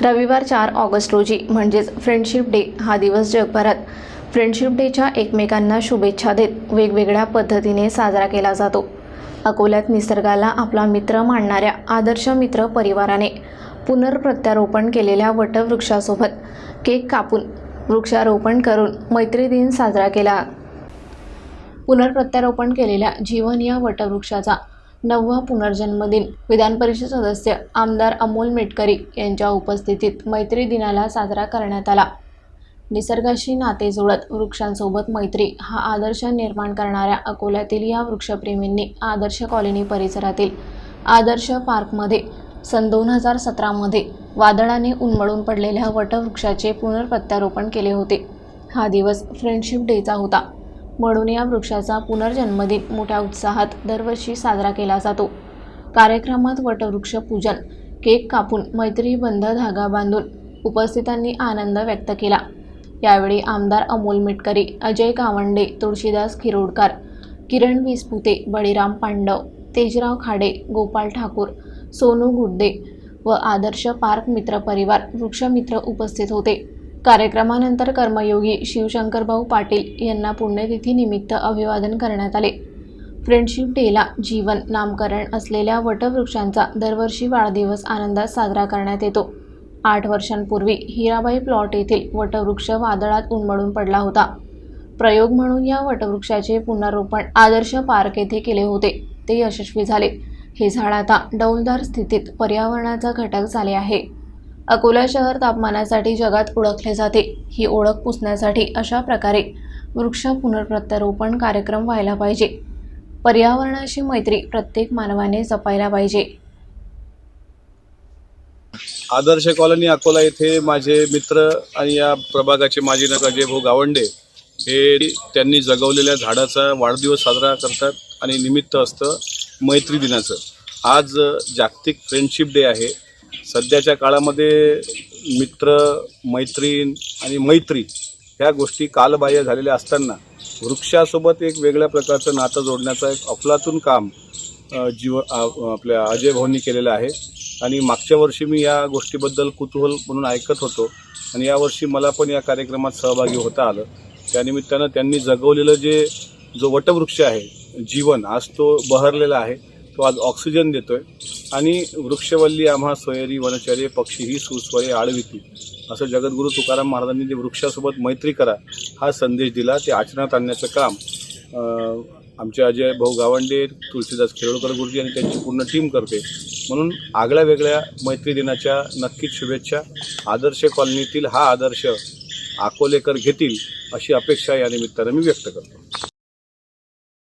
रविवार चार ऑगस्ट रोजी म्हणजेच फ्रेंडशिप डे हा दिवस जगभरात. फ्रेंडशिप डेच्या एकमेकांना शुभेच्छा देत वेगवेगळ्या पद्धतीने साजरा केला जातो. अकोल्यात निसर्गाला आपला मित्र मानणाऱ्या आदर्श मित्र परिवाराने पुनर्प्रत्यारोपण केलेल्या वटवृक्षासोबत केक कापून वृक्षारोपण करून मैत्री दिन साजरा केला. पुनर्प्रत्यारोपण केलेल्या जीवन या वटवृक्षाचा नववा पुनर्जन्मदिन विधान परिषद सदस्य आमदार अमोल मेटकरी यांच्या उपस्थितीत मैत्री दिनाला साजरा करण्यात आला. निसर्गाशी नाते जुळत वृक्षांसोबत मैत्री हा आदर्श निर्माण करणाऱ्या अकोल्यातील या वृक्षप्रेमींनी आदर्श कॉलनी परिसरातील आदर्श पार्कमध्ये सन दोन हजार सतरामध्ये वादळाने उन्मळून पडलेल्या वटवृक्षाचे पुनर्प्रत्यारोपण केले होते. हा दिवस फ्रेंडशिप डेचा होता. म्हणून या वृक्षाचा पुनर्जन्मदिन मोठ्या उत्साहात दरवर्षी साजरा केला जातो. कार्यक्रमात वटवृक्ष पूजन केक कापून मैत्रीबंध धागा बांधून उपस्थितांनी आनंद व्यक्त केला. यावेळी आमदार अमोल मिटकरी अजय कावंडे तुळशीदास खिरोडकर किरण विसपुते बळीराम पांडव तेजराव खाडे गोपाल ठाकूर सोनू गुड्डे व आदर्श पार्क मित्र परिवार वृक्षमित्र उपस्थित होते. कार्यक्रमानंतर कर्मयोगी शिवशंकरभाऊ पाटील यांना पुण्यतिथीनिमित्त अभिवादन करण्यात आले. फ्रेंडशिप डेला जीवन नामकरण असलेल्या वटवृक्षांचा दरवर्षी वाढदिवस आनंदात साजरा करण्यात येतो. आठ वर्षांपूर्वी हिराबाई प्लॉट येथील वटवृक्ष वादळात उन्मळून पडला होता. प्रयोग म्हणून या वटवृक्षाचे पुनरोपण आदर्श पार्क येथे केले होते. ते यशस्वी झाले. हे झाड आता डौलदार स्थितीत पर्यावरणाचा घटक झाले आहे. अकोला शहर तापमानासाठी जगात ओळखले जाते. ही ओळख पुसण्यासाठी अशा प्रकारे वृक्ष पुनर्प्रत्यारोपण कार्यक्रम व्हायला पाहिजे. पर्यावरणाशी मैत्री प्रत्येक मानवाने जपायला पाहिजे. आदर्श कॉलनी अकोला येथे माझे मित्र आणि या प्रभागाचे माजी नगर जे भाऊ गावंडे हे त्यांनी जगवलेल्या झाडाचा वाढदिवस साजरा करतात आणि निमित्त असतं मैत्री दिनाचं. आज जागतिक फ्रेंडशिप डे आहे. सध्याच्या काळामध्ये मित्र मैत्रीण आणि मैत्री ह्या गोष्टी कालबाह्य झालेल्या असताना वृक्षासोबत एक वेगळ्या प्रकारचं नातं जोडण्याचं एक अफलातून काम जीव आपल्या अजय भाऊंनी केलेलं आहे. आणि मागच्या वर्षी मी या गोष्टीबद्दल कुतूहल म्हणून ऐकत होतो आणि यावर्षी मला पण या कार्यक्रमात सहभागी होता आलं. त्यानिमित्तानं त्यांनी जगवलेलं जे जो वटवृक्ष आहे जीवन आज तो बहरलेला आहे. तो आज ऑक्सिजन देतोय. आणि वृक्षवल्ली आम्हा सोयरी वनचर्य पक्षी ही सुस्वरे आळविती असं जगद्गुरू तुकाराम महाराजांनी जे वृक्षासोबत मैत्री करा हा संदेश दिला. ते आचरणात आणण्याचं काम आमचे अजय भाऊ गावंडे तुळशीदास खेरोळकर गुरुजी आणि त्यांची पूर्ण टीम करते. म्हणून आगळ्या वेगळ्या मैत्री दिनाच्या नक्कीच शुभेच्छा. आदर्श कॉलनीतील हा आदर्श अकोलेकर घेतील अशी अपेक्षा या निमित्तानं मी व्यक्त करतो.